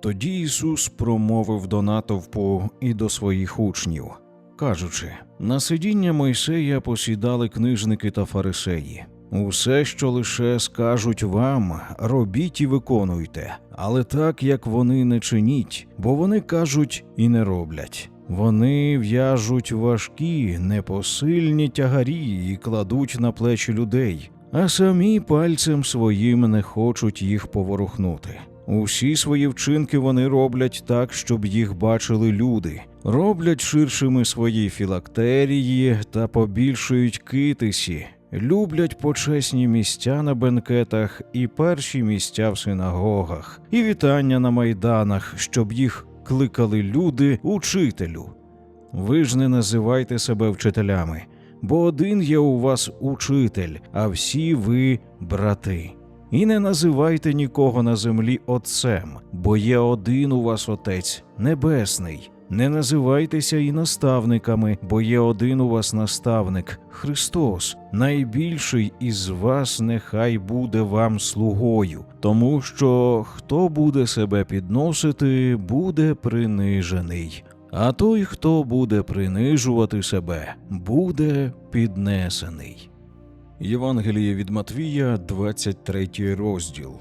Тоді Ісус промовив до натовпу і до своїх учнів, кажучи: на сидіння Мойсея посідали книжники та фарисеї. Усе, що лише скажуть вам, робіть і виконуйте, але так, як вони не чиніть, бо вони кажуть і не роблять. Вони в'яжуть важкі, непосильні тягарі і кладуть на плечі людей, а самі пальцем своїм не хочуть їх поворухнути. Усі свої вчинки вони роблять так, щоб їх бачили люди, роблять ширшими свої філактерії та побільшують китисі, люблять почесні місця на бенкетах і перші місця в синагогах, і вітання на майданах, щоб їх кликали люди учителю. Ви ж не називайте себе вчителями, бо один є у вас учитель, а всі ви брати. І не називайте нікого на землі отцем, бо є один у вас Отець Небесний. Не називайтеся і наставниками, бо є один у вас наставник Христос. Найбільший із вас нехай буде вам слугою, тому що хто буде себе підносити, буде принижений. А той, хто буде принижувати себе, буде піднесений. Євангеліє від Матвія, 23 розділ.